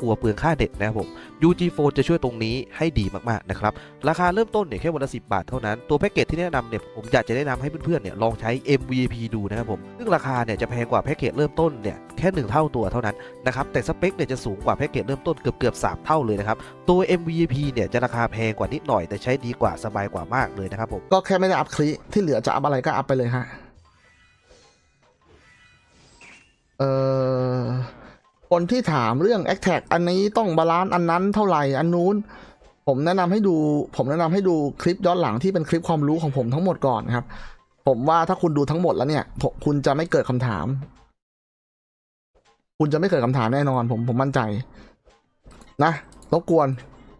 กลัวเปลืองค่าเน็ตนะครับผม UG Phone จะช่วยตรงนี้ให้ดีมากๆนะครับ ราคาเริ่มต้นเนี่ยแค่วันละ10 บาทเท่านั้น ตัวแพ็กเกจที่แนะนำเนี่ยผมอยากจะแนะนำให้เพื่อนๆเนี่ยลองใช้ MVP ดูนะครับผม ซึ่งราคาเนี่ยจะแพงกว่าแพ็กเกจเริ่มต้นเนี่ยแค่1เท่าตัวเท่านั้นนะครับแต่สเปคเนี่ยจะสูงกว่าแพ็กเกจเริ่มต้นเกือบเกือบ3เท่าเลยนะครับตัว MVP เนี่ยจะราคาแพงกว่านิดหน่อย แต่ใช้ดีกว่าสบายกว่ามากเลยนะครับผมก็แค่ไม่ได้อัพคลิที่เหลือจะอัพอะไรก็อัพไปเลยฮะเออ คนที่ถามเรื่อง a c t a c อันนี้ต้องบาลานซ์อันนั้นเท่าไหร่อันนู้น ผมแนะนำให้ดู ผมแนะนำให้ดูคลิปย้อนหลังที่เป็นคลิปความรู้ของผมทั้งหมดก่อนครับ ผมว่าถ้าคุณดูทั้งหมดแล้วเนี่ยคุณจะไม่เกิดคำถาม คุณจะไม่เกิดคำถามแน่นอน ผมผมมั่นใจ นะรบกวน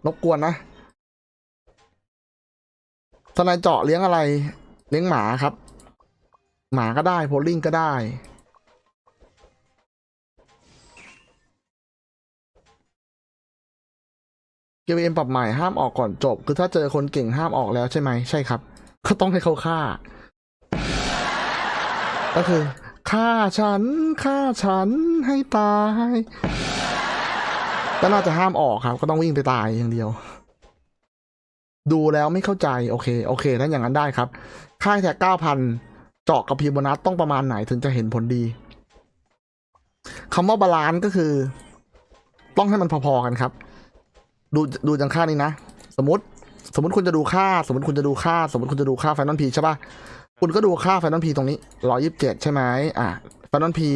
รบกวนนะทนายเจาะเลี้ยงอะไร เลี้ยงหมาครับ หมาก็ได้โพลลิงก็ได้ เกมเอ็มปรับใหม่ห้ามออกก่อนจบ คือถ้าเจอคนเก่งห้ามออกแล้วใช่ไหมใช่ครับ ก็ต้องให้เขาฆ่า ก็คือฆ่าฉันฆ่าฉันให้ตายก็น่าจะห้ามออกครับ ก็ต้องวิ่งไปตายอย่างเดียว ดูแล้วไม่เข้าใจ โอเค โอเคถ้าอย่างนั้นได้ครับ ค่ายแท็กเก้าพันเจาะกับพีโบนัสต้องประมาณไหนถึงจะเห็นผลดีคำว่าบาลานซ์ก็คือ ต้องให้มันพอๆกันครับ ดูดูจังค่านี้นะ สมมติ สมมติคุณจะดูค่า สมมติคุณจะดูค่า สมมติคุณจะดูค่าไฟนอลพีใช่ป่ะคุณก็ดูค่าไฟนอลพีตรงนี้ร้อยิบเจ็ดใช่ไหมอะไฟนอลพี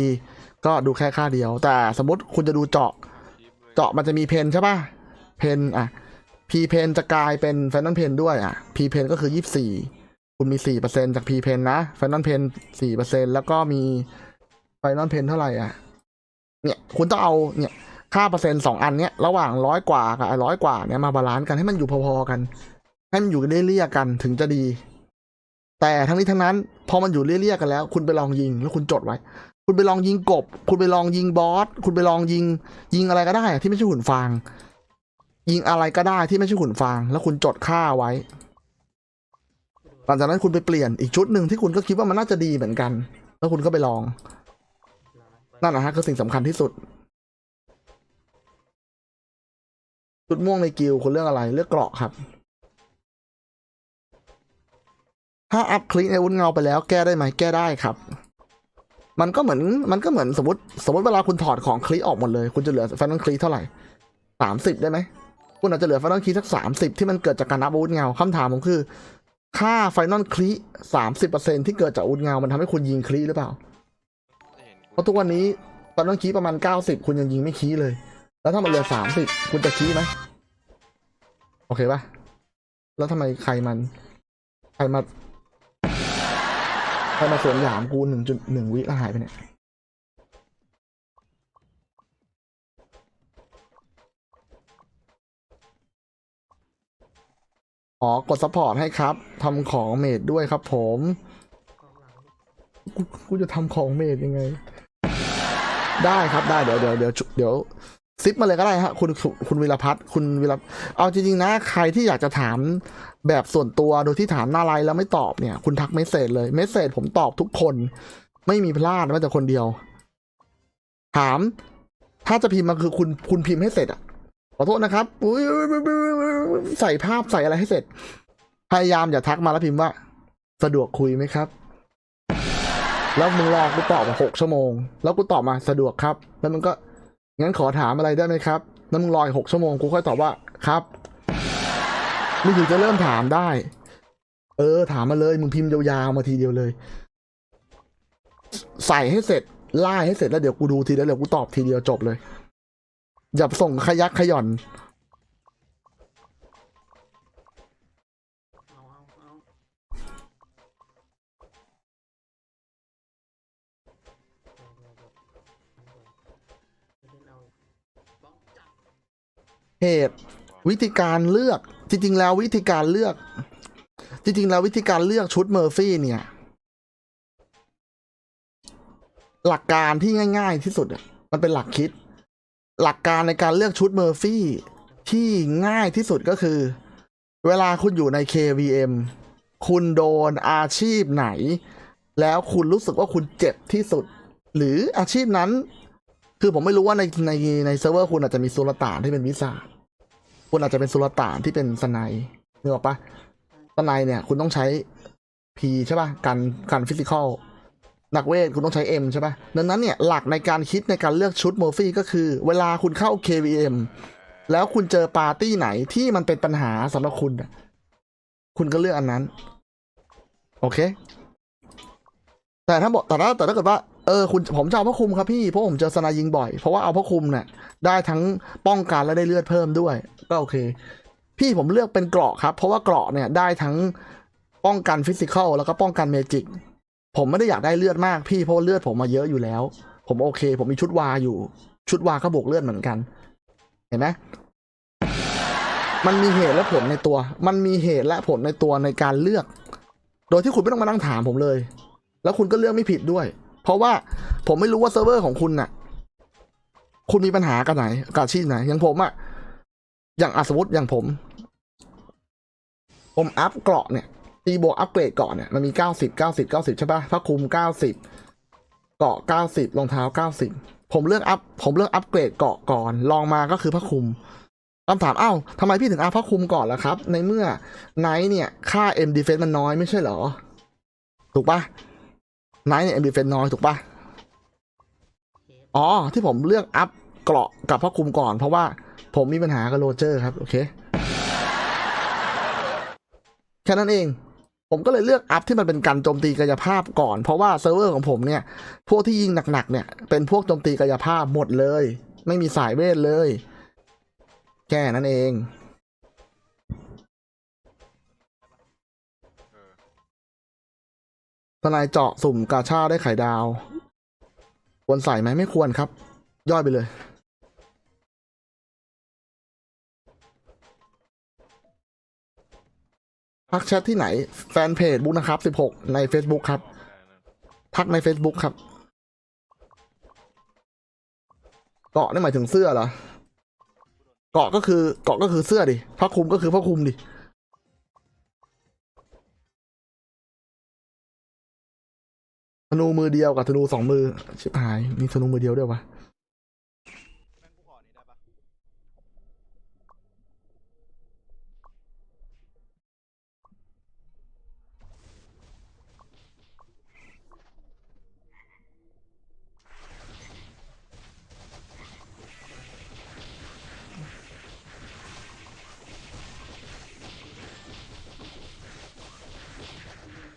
ก็ดูแค่ค่าเดียว แต่สมมติคุณจะดูเจาะ เจาะมันจะมีเพนใช่ป่ะเพนอะพีเพนจะกลายเป็นแฟนนอลเพนด้วยอะพีเพนก็คือยี่สิบสี่คุณมีสี่เปอร์เซ็นจากพีเพนนะแฟนนอลเพนสี่เปอร์เซ็นแล้วก็มีไฟนอลเพนเท่าไหร่อะ เนี่ย คุณต้องเอาเนี่ย ค่าเปอร์เซ็นต์สองอันเนี้ยระหว่างร้อยกว่ากับร้อยกว่าเนี่ยมาบาลานซ์กันให้มันอยู่พอๆกันให้มันอยู่เรียๆกันถึงจะดี แต่ทั้งนี้ทั้งนั้น พอมันอยู่เรียๆกันแล้ว คุณไปลองยิงแล้วคุณจดไว้ คุณไปลองยิงกบ คุณไปลองยิงบอสคุณไปลองยิง ยิงอะไรก็ได้ ที่ไม่ใช่หุ่นฟางยิงอะไรก็ได้ที่ไม่ใช่หุ่นฟาง แล้วคุณจดค่าไว้ หลังจากนั้นคุณไปเปลี่ยนอีกชุดหนึ่งที่คุณก็คิดว่ามันน่าจะดีเหมือนกัน แล้วคุณก็ไปลอง นั่นนะฮะคือสิ่งสำคัญที่สุด ชุดม่วงในกิลคุณเลือกอะไร เลือกเกราะครับ ถ้าอัพคลิกในวุ้นเงาไปแล้วแก้ได้ไหมแก้ได้ครับ มันก็เหมือนมันก็เหมือนสมมติ สมมติเวลาคุณถอดของคลิกออกหมดเลย คุณจะเหลือแฟนนอลคลิกเท่าไหร่สามสิบได้ไหมคุณอาจจะเหลือไฟนอลคลีสักสามสิบที่มันเกิดจากการนับอาวุธเงาคำถามผมคือ ค่าไฟนอลคลีสามสิบเปอร์เซ็นที่เกิดจากอาวุธเงา มันทำให้คุณยิงคลีหรือเปล่า เพราะทุกวันนี้ไฟนอลคลีประมาณเก้าสิบคุณยังยิงไม่คลีเลย แล้วถ้ามันเหลือสามสิบคุณจะคลีไหมโอเคปะแล้วทำไมใครมัน ใครมา ใครมาสวนหยามกูหนึ่งจุดหนึ่งวิแล้วหายไปเนี่ยอ๋อ กดซัพพอร์ตให้ครับ ทำของเมดด้วยครับผม กู กูจะทำของเมดยังไง ได้ครับ ได้ เดี๋ยวเดี๋ยวเดี๋ยวเดี๋ยว ซิปมาเลยก็ได้ฮะคุณคุณคุณวิรพัฒน์คุณวิรเอาจริงๆนะ ใครที่อยากจะถามแบบส่วนตัวโดยที่ถามหน้าไลน์แล้วไม่ตอบเนี่ย คุณทักเมสเซจเลยเมสเซจผมตอบทุกคน ไม่มีพลาดแม้แต่คนเดียว ถาม ถ้าจะพิมพ์มาคือคุณคุณพิมพ์ให้เสร็จอะขอโทษนะครับใส่ภาพใส่อะไรให้เสร็จ พยายามอย่าทักมาแล้วพิมพ์ว่า สะดวกคุยไหมครับ แล้วมึงรอกูตอบมาหกชั่วโมง แล้วกูตอบมาสะดวกครับ แล้วมึงก็ งั้นขอถามอะไรได้ไหมครับแล้วมึงรออีกหกชั่วโมงกูค่อยตอบว่าครับมึงถึงจะเริ่มถามได้ เออ ถามมาเลยมึงพิมพ์ยาวๆมาทีเดียวเลย ใส่ให้เสร็จไล่ให้เสร็จแล้วเดี๋ยวกูดูทีแล้วเดี๋ยวกูตอบทีเดียวจบเลย อย่าส่งขยักขย่อน เหตุวิธีการเลือก จริง ๆ แล้ววิธีการเลือก จริง ๆ แล้ววิธีการเลือกชุดเมอร์ฟี่เนี่ย หลักการที่ง่าย ๆ ที่สุดมันเป็นหลักคิด หลักการในการเลือกชุดเมอร์ฟี่ที่ง่ายที่สุดก็คือ เวลาคุณอยู่ใน KVM คุณโดนอาชีพไหน แล้วคุณรู้สึกว่าคุณเจ็บที่สุด หรืออาชีพนั้น คือผมไม่รู้ว่าในในในเซิร์ฟเวอร์คุณอาจจะมีสุลต่านที่เป็นวิสาคุณอาจจะเป็นสุลต่านที่เป็นสไนด์นึกออกปะสไนด์เนี่ย คุณต้องใช้ P ใช่ปะการการฟิสิกอลนักเวทคุณต้องใช้ M ใช่ปะดังนั้นเนี่ย หลักในการคิดในการเลือกชุดโมฟี่ก็คือ เวลาคุณเข้า KVM แล้วคุณเจอปาร์ตี้ไหนที่มันเป็นปัญหาสำหรับคุณ คุณก็เลือกอันนั้น โอเค แต่ถ้าบอกแต่ถ้าแต่ถ้าเกิดว่า เออคุณผมจะเอาพระคุมครับพี่เพราะผมเจอสนายิงบ่อย เพราะว่าเอาพระคุมเนี่ยได้ทั้งป้องกันและได้เลือดเพิ่มด้วย ก็โอเค พี่ผมเลือกเป็นเกราะครับ เพราะว่าเกราะเนี่ยได้ทั้งป้องกันฟิสิกอลแล้วก็ป้องกันเมจิกผมไม่ได้อยากได้เลือดมากพี่เพราะเลือดผมมาเยอะอยู่แล้ว ผมโอเค ผมมีชุดวาอยู่ ชุดวาก็บวกเลือดเหมือนกัน เห็นไหมมันมีเหตุและผลในตัว มันมีเหตุและผลในตัวในการเลือก โดยที่คุณไม่ต้องมานั่งถามผมเลย แล้วคุณก็เลือกไม่ผิดด้วย เพราะว่าผมไม่รู้ว่าเซิร์ฟเวอร์ของคุณน่ะ คุณมีปัญหากับไหนกับอาชีพไหน อย่างผมอะอย่างอะสมมติอย่างผม ผมอัพเกราะเนี่ยตีบวกอัพเกรดเกาะเนี่ยมันมีเก้าสิบเก้าสิบเก้าสิบใช่ปะผ้าคลุมเก้าสิบเกาะเก้าสิบรองเท้าเก้าสิบผมเลือกอัพผมเลือกอัพเกรดเกาะก่อนลองมาก็คือผ้าคลุมคำถามเอ้าทำไมพี่ถึงอัพผ้าคลุมก่อนล่ะครับ ในเมื่อไนท์เนี่ย ค่า M defense มันน้อยไม่ใช่หรอ ถูกปะ ไนท์เนี่ย M defense น้อยถูกปะอ๋อ ที่ผมเลือกอัพเกราะกับผ้าคลุมก่อน เพราะว่าผมมีปัญหากับโรเจอร์ครับ โอเค แค่นั้นเอง ผมก็เลยเลือกอัพที่มันเป็นการโจมตีกายภาพก่อน เพราะว่าเซิร์ฟเวอร์ของผมเนี่ย พวกที่ยิงหนักๆเนี่ย เป็นพวกโจมตีกายภาพหมดเลย ไม่มีสายเวทเลย แค่นั้นเอง ทนายเจาะสุ่มกาชาได้ไข่ดาว ควรใส่ไหมไม่ควรครับ ย่อยไปเลย ทักแชทที่ไหน แฟนเพจบุ๊กนะครับสิบหกใน Facebook ครับ ทักใน Facebook ครับเกาะนี่หมายถึงเสื้อเหรอเกาะก็คือเกาะก็คือเสื้อดิผ้าคลุมก็คือผ้าคลุมดิ ธนูมือเดียวกับธนูสองมือ ชิบหาย มีธนูมือเดียวด้วยวะ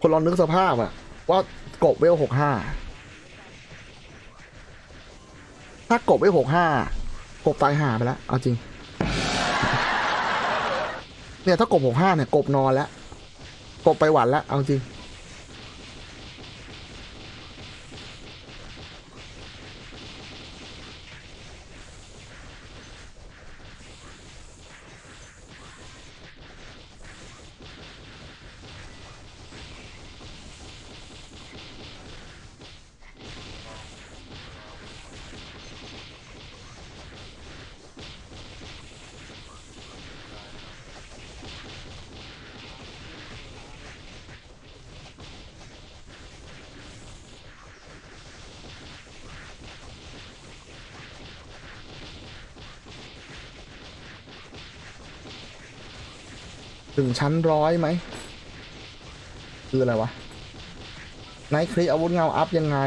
คนลองนึกสภาพอะ ว่ากบเวลหกห้าถ้ากบเวลหกห้ากบตายห่าไปแล้ว เอาจริง เนี่ยถ้ากบหกห้าเนี่ย กบนอนแล้ว กบไปหวันแล้ว เอาจริง ถึงชั้นร้อยไหม คืออะไรวะไนท์คลิปอาวุธเงาอัพยังไง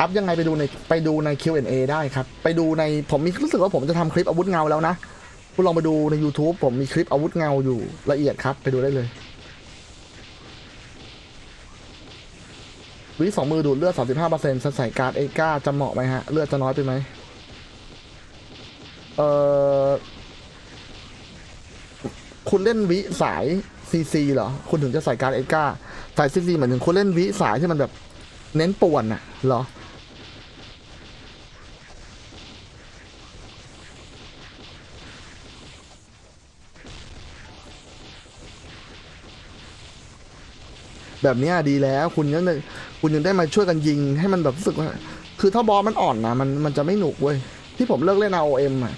อัพยังไงไปดูในไปดูใน Q&A ได้ครับ ไปดูในผมมีรู้สึกว่าผมจะทำคลิปอาวุธเงาแล้วนะ คุณลองไปดูใน YouTube ผมมีคลิปอาวุธเงาอยู่ละเอียดครับ ไปดูได้เลยวิสองมือดูดเลือด 35เปอร์เซ็นต์ใส่การ์ดเอก้าจะเหมาะไหมฮะ เลือดจะน้อยไปไหมเอ่อ คุณเล่นวิสายซีซีเหรอ คุณถึงจะใส่การเอก้าสายซีซีเหมือนถึงคุณเล่นวิสายที่มันแบบเน้นป่วนน่ะเหรอ แบบนี้ดีแล้ว คุณยังได้คุณยังได้มาช่วยกันยิงให้มันแบบรู้สึกว่า คือถ้าบอสมันอ่อนนะมันมันจะไม่หนุกเว้ย ที่ผมเลิกเล่น ROM อะ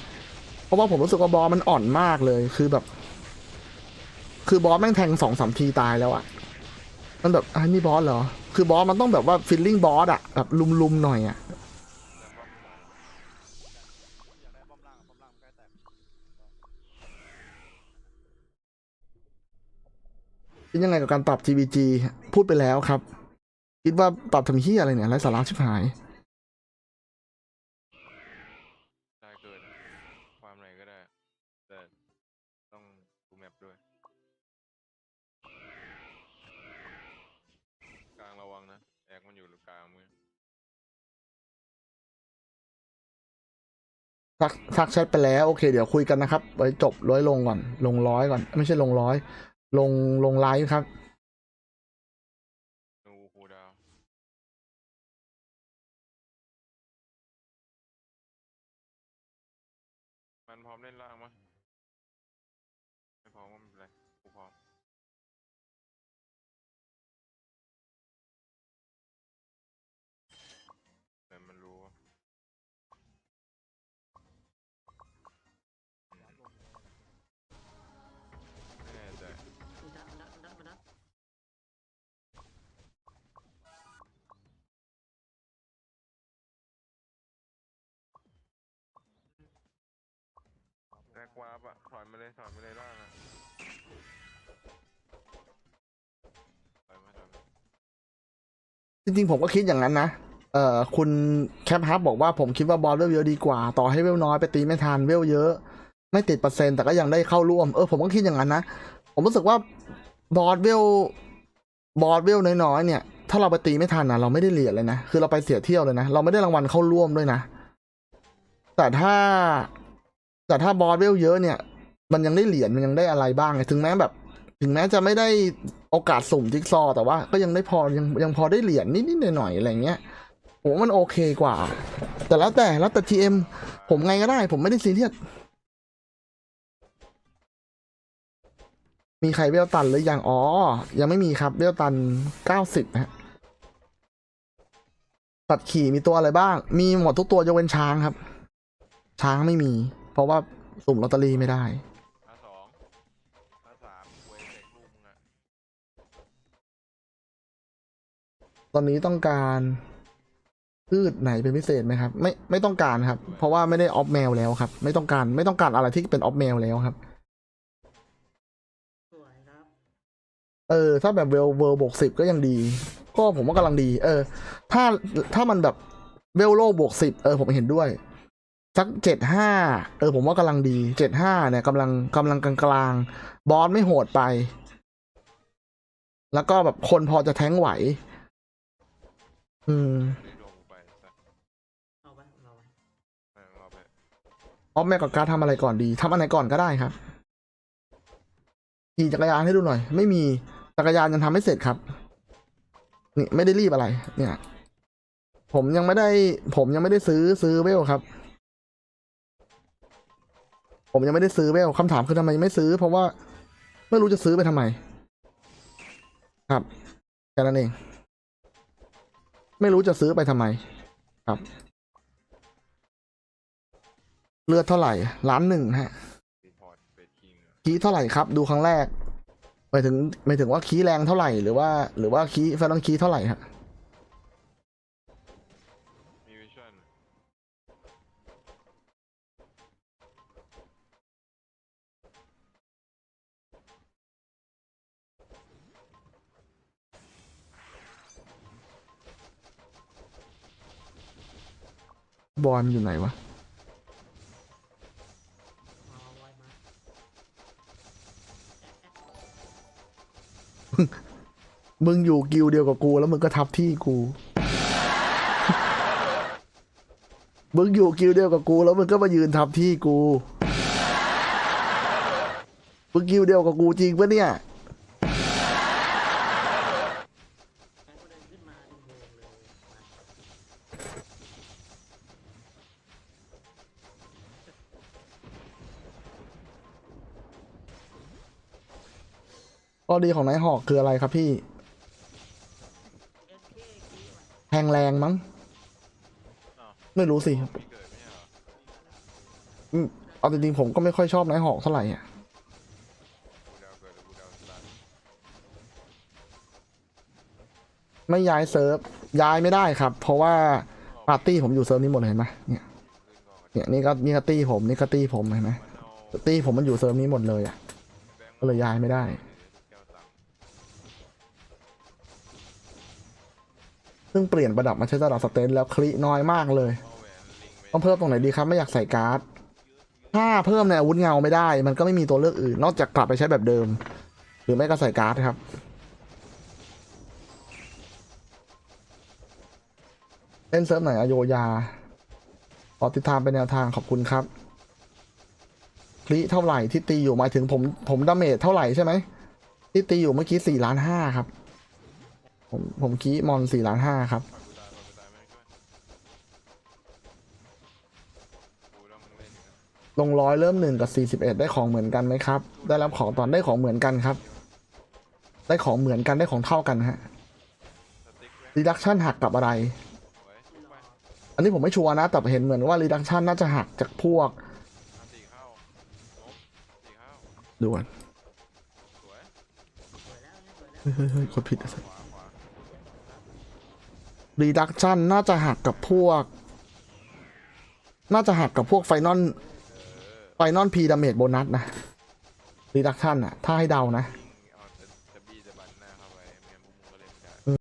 เพราะว่าผมรู้สึกว่าบอสมันอ่อนมากเลย คือแบบ คือบอสแม่งแทงสองสามทีตายแล้วอะมันแบบอะนี่บอสเหรอ คือบอสมันต้องแบบว่าฟิลลิ่งบอสอะแบบลุมๆหน่อยอะคิดยังไงกับการปรับ GVG พูดไปแล้วครับ คิดว่าปรับทำเฮียอะไรเนี่ยไร้สาระชิบหาย ทักทักแชทไปแล้วโอเค เดี๋ยวคุยกันนะครับไว้จบร้อยลงก่อน ลงร้อยก่อน ไม่ใช่ลงร้อย ลงลงไลฟ์ครับ แกวาร์ปอะถอยมาเลยถอยมาเลยล่างอะถอยมาถอยมาจริงๆผมก็คิดอย่างนั้นนะ เอ่อ คุณแคปฮับบอกว่าผมคิดว่าบอลเวลเยอะดีกว่า ต่อให้เวลน้อยไปตีไม่ทันเวลเยอะ ไม่ติดเปอร์เซ็นต์แต่ก็ยังได้เข้าร่วม เออผมก็คิดอย่างนั้นนะ ผมรู้สึกว่าบอลเวลบอลเวลน้อยๆเนี่ย ถ้าเราไปตีไม่ทันนะเราไม่ได้เหรียญเลยนะ คือเราไปเสียเที่ยวเลยนะ เราไม่ได้รางวัลเข้าร่วมด้วยนะ แต่ถ้า แต่ถ้าบอลเวลเยอะเนี่ย มันยังได้เหรียญมันยังได้อะไรบ้างไงถึงแม้แบบ ถึงแม้จะไม่ได้โอกาสสุ่มจิ๊กซอว์แต่ว่าก็ยังได้พอยังยังพอได้เหรียญนิดๆหน่อยๆอะไรเงี้ยผมว่ามันโอเคกว่า แต่แล้วแต่แล้วแต่ทีเอ็มผมไงก็ได้ ผมไม่ได้ซีเรียสมีใครเวลตันหรือยังอ๋อ ยังไม่มีครับเวลตันเก้าสิบฮะตัดขี่มีตัวอะไรบ้าง มีหมดทุกตัวยกเว้นช้างครับ ช้างไม่มี เพราะว่าสุ่มลอตเตอรี่ไม่ได้อาสองอาสามเวยเด็กลูกมึงอะตอนนี้ต้องการพืชไหนเป็นพิเศษไหมครับ ไม่ไม่ต้องการครับ เพราะว่าไม่ได้ออฟแมวแล้วครับ ไม่ต้องการไม่ต้องการอะไรที่เป็นออฟแมวแล้วครับสวยครับเออถ้าแบบเวลเวลบวกสิบก็ยังดี ก็ผมว่ากำลังดี เออ ถ้าถ้ามันแบบเวลโลบวกสิบเออผมเห็นด้วย สักเจ็ดห้าเออผมว่ากำลังดีเจ็ดห้าเนี่ยกำลังกำลังกลางกลางๆบอสไม่โหดไป แล้วก็แบบคนพอจะแท้งไหว อืมออฟแม่กับการทำอะไรก่อนดีทำอะไรก่อนก็ได้ครับขี่จักรยานให้ดูหน่อย ไม่มีจักรยานยังทำไม่เสร็จครับ นี่ไม่ได้รีบอะไร เนี่ย ผมยังไม่ได้ ผมยังไม่ได้ซื้อซื้อเวลครับ ผมยังไม่ได้ซื้อเวลคำถามคือทำไมไม่ซื้อ เพราะว่า ไม่รู้จะซื้อไปทำไม ครับแค่นั้นเอง ไม่รู้จะซื้อไปทำไม ครับ เลือดเท่าไหร่ล้านหนึ่งฮะรีพอร์ตเฟดคิงอะคีย์เท่าไหร่ครับ ดูครั้งแรกหมายถึงหมายถึงว่าคีแรงเท่าไหร่หรือว่า หรือว่าคีแฟนคีเท่าไหร่ครั บอลอยู่ไหนวะมึงอยู่กิลด์เดียวกับกู แล้วมึงก็ทับที่กู มึงอยู่กิลด์เดียวกับกู แล้วมึงก็มายืนทับที่กู มึงกิลด์เดียวกับกูจริงปะเนี่ย อดีของไนท์ฮอกคืออะไรครับพี่ แทงแรงมั้ง ไม่รู้สิเอาจริงๆผมก็ไม่ค่อยชอบไนท์ฮอกเท่าไหร่อะไม่ย้ายเซิร์ฟย้ายไม่ได้ครับ เพราะว่าปาร์ตี้ผมอยู่เซิร์ฟนี้หมดเห็นไหมเนี่ยเนี่ยนี่ก็นี่ก็ตี้ผมนี่ก็ตี้ผมเห็นไหมตี้ผมมันอยู่เซิร์ฟนี้หมดเลยอะก็เลยย้ายไม่ได้ เพิ่งเปลี่ยนประดับมาใช้ตลาดสเตนแล้วคลิน้อยมากเลย ต้องเพิ่มตรงไหนดีครับไม่อยากใส่การ์ด ถ้าเพิ่มในอาวุธเงาไม่ได้ มันก็ไม่มีตัวเลือกอื่น นอกจากกลับไปใช้แบบเดิม หรือไม่ก็ใส่การ์ดครับเล่นเซิร์ฟไหนอโยยาขอติดตามเป็นแนวทางขอบคุณครับคลิเท่าไหร่ที่ตีอยู่หมายถึงผมผมดาเมจเท่าไหร่ใช่ไหมที่ตีอยู่เมื่อกี้สี่ล้านห้าครับ ผมผมคีมอนสี่ล้านห้าครับลงร้อยเริ่มหนึ่งกับสี่สิบเอ็ดได้ของเหมือนกันไหมครับ ได้รับของตอนได้ของเหมือนกันครับ ได้ของเหมือนกันได้ของเท่ากันฮะสติ๊กแบงค์ reduction หักกับอะไร อันนี้ผมไม่ชัวร์นะ แต่เห็นเหมือนว่า reduction น่าจะหักจากพวกดูก่อนสวยสวยแล้วเนี่ยสวยแล้วเฮ้ยเฮ้ยเฮ้ยกด รีดักชันน่าจะหักกับพวก น่าจะหักกับพวกไฟนอลไฟนอลพีดาเมจโบนัสนะรีดักชันอะถ้าให้เดานะ